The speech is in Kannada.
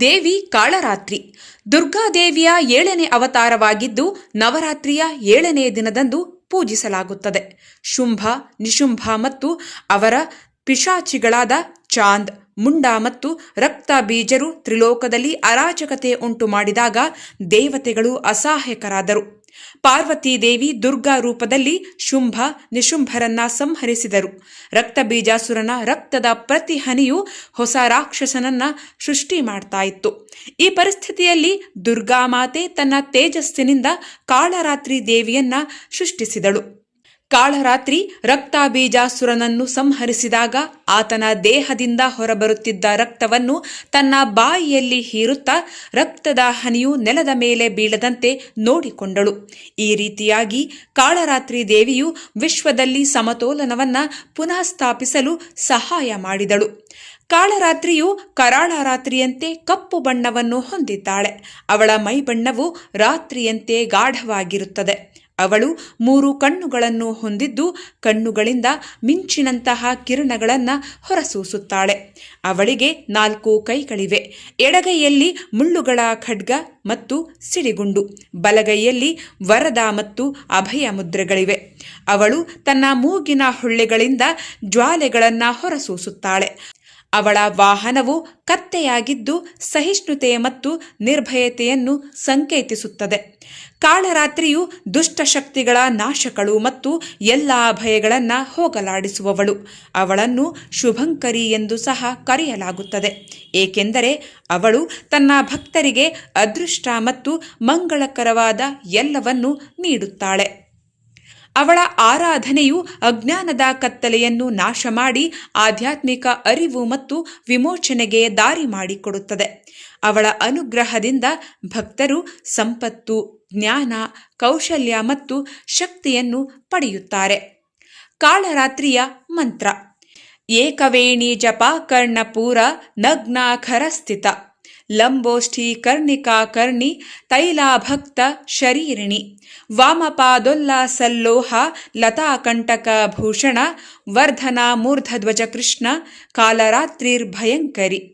ದೇವಿ ಕಾಳರಾತ್ರಿ. ದುರ್ಗಾದೇವಿಯ ಏಳನೇ ಅವತಾರವಾಗಿದ್ದು ನವರಾತ್ರಿಯ ಏಳನೇ ದಿನದಂದು ಪೂಜಿಸಲಾಗುತ್ತದೆ. ಶುಂಭ, ನಿಶುಂಭ ಮತ್ತು ಅವರ ಪಿಶಾಚಿಗಳಾದ ಚಾಂದ್. ಮುಂಡ ಮತ್ತು ರಕ್ತ ಬೀಜರು ತ್ರಿಲೋಕದಲ್ಲಿ ಅರಾಜಕತೆ ಉಂಟು ಮಾಡಿದಾಗ ದೇವತೆಗಳು ಅಸಹಾಯಕರಾದರು. ಪಾರ್ವತಿ ದೇವಿ ದುರ್ಗಾ ರೂಪದಲ್ಲಿ ಶುಂಭ ನಿಶುಂಭರನ್ನ ಸಂಹರಿಸಿದರು. ರಕ್ತಬೀಜಾಸುರನ ರಕ್ತದ ಪ್ರತಿ ಹನಿಯು ಹೊಸ ರಾಕ್ಷಸನನ್ನ ಸೃಷ್ಟಿ ಮಾಡ್ತಾ ಇತ್ತು. ಈ ಪರಿಸ್ಥಿತಿಯಲ್ಲಿ ದುರ್ಗಾಮಾತೆ ತನ್ನ ತೇಜಸ್ಸಿನಿಂದ ಕಾಳರಾತ್ರಿ ದೇವಿಯನ್ನ ಸೃಷ್ಟಿಸಿದಳು. ಕಾಳರಾತ್ರಿ ರಕ್ತಾಬೀಜಾಸುರನನ್ನು ಸಂಹರಿಸಿದಾಗ ಆತನ ದೇಹದಿಂದ ಹೊರಬರುತ್ತಿದ್ದ ರಕ್ತವನ್ನು ತನ್ನ ಬಾಯಿಯಲ್ಲಿ ಹೀರುತ್ತಾ ರಕ್ತದ ಹನಿಯು ನೆಲದ ಮೇಲೆ ಬೀಳದಂತೆ ನೋಡಿಕೊಂಡಳು. ಈ ರೀತಿಯಾಗಿ ಕಾಳರಾತ್ರಿ ದೇವಿಯು ವಿಶ್ವದಲ್ಲಿ ಸಮತೋಲನವನ್ನ ಪುನಃ ಸ್ಥಾಪಿಸಲು ಸಹಾಯ ಮಾಡಿದಳು. ಕಾಳರಾತ್ರಿಯು ಕರಾಳ ರಾತ್ರಿಯಂತೆ ಕಪ್ಪು ಬಣ್ಣವನ್ನು ಹೊಂದಿದ್ದಾಳೆ. ಅವಳ ಮೈಬಣ್ಣವು ರಾತ್ರಿಯಂತೆ ಗಾಢವಾಗಿರುತ್ತದೆ. ಅವಳು ಮೂರು ಕಣ್ಣುಗಳನ್ನು ಹೊಂದಿದ್ದು ಕಣ್ಣುಗಳಿಂದ ಮಿಂಚಿನಂತಹ ಕಿರಣಗಳನ್ನು ಹೊರಸೂಸುತ್ತಾಳೆ. ಅವಳಿಗೆ ನಾಲ್ಕು ಕೈಗಳಿವೆ. ಎಡಗೈಯಲ್ಲಿ ಮುಳ್ಳುಗಳ ಖಡ್ಗ ಮತ್ತು ಸಿಡಿಗುಂಡು. ಬಲಗೈಯಲ್ಲಿ ವರದ ಮತ್ತು ಅಭಯ ಮುದ್ರೆಗಳಿವೆ. ಅವಳು ತನ್ನ ಮೂಗಿನ ಹೊಳ್ಳೆಗಳಿಂದ ಜ್ವಾಲೆಗಳನ್ನು ಹೊರಸೂಸುತ್ತಾಳೆ. ಅವಳ ವಾಹನವು ಕತ್ತೆಯಾಗಿದ್ದು ಸಹಿಷ್ಣುತೆ ಮತ್ತು ನಿರ್ಭಯತೆಯನ್ನು ಸಂಕೇತಿಸುತ್ತದೆ. ಕಾಳರಾತ್ರಿಯು ದುಷ್ಟಶಕ್ತಿಗಳ ನಾಶಕಳು ಮತ್ತು ಎಲ್ಲ ಭಯಗಳನ್ನು ಹೋಗಲಾಡಿಸುವವಳು. ಅವಳನ್ನು ಶುಭಂಕರಿ ಎಂದು ಸಹ ಕರೆಯಲಾಗುತ್ತದೆ. ಏಕೆಂದರೆ ಅವಳು ತನ್ನ ಭಕ್ತರಿಗೆ ಅದೃಷ್ಟ ಮತ್ತು ಮಂಗಳಕರವಾದ ಎಲ್ಲವನ್ನು ನೀಡುತ್ತಾಳೆ. ಅವಳ ಆರಾಧನೆಯು ಅಜ್ಞಾನದ ಕತ್ತಲೆಯನ್ನು ನಾಶ ಮಾಡಿ ಆಧ್ಯಾತ್ಮಿಕ ಅರಿವು ಮತ್ತು ವಿಮೋಚನೆಗೆ ದಾರಿ ಮಾಡಿಕೊಡುತ್ತದೆ. ಅವಳ ಅನುಗ್ರಹದಿಂದ ಭಕ್ತರು ಸಂಪತ್ತು, ಜ್ಞಾನ, ಕೌಶಲ್ಯ ಮತ್ತು ಶಕ್ತಿಯನ್ನು ಪಡೆಯುತ್ತಾರೆ. ಕಾಳರಾತ್ರಿಯ ಮಂತ್ರ. ಏಕವೇಣಿ ಜಪ ಕರ್ಣಪೂರ ನಗ್ನಾಖರಸ್ಥಿತ. ಲಂಬೋಷ್ಠಿ ಕರ್ಣಿಕಾ ಕರ್ಣಿ ತೈಲಾಭಕ್ತ ಶರೀರಿಣಿ ವಾಮಪಾದೊಲ್ಲ ಸಲ್ಲೋಹ ಲತಾಕಂಟಕ ಭೂಷಣ ವರ್ಧನ ಮೂರ್ಧಧ್ವಜ ಕೃಷ್ಣ ಕಾಲರಾತ್ರಿರ್ಭಯಂಕರಿ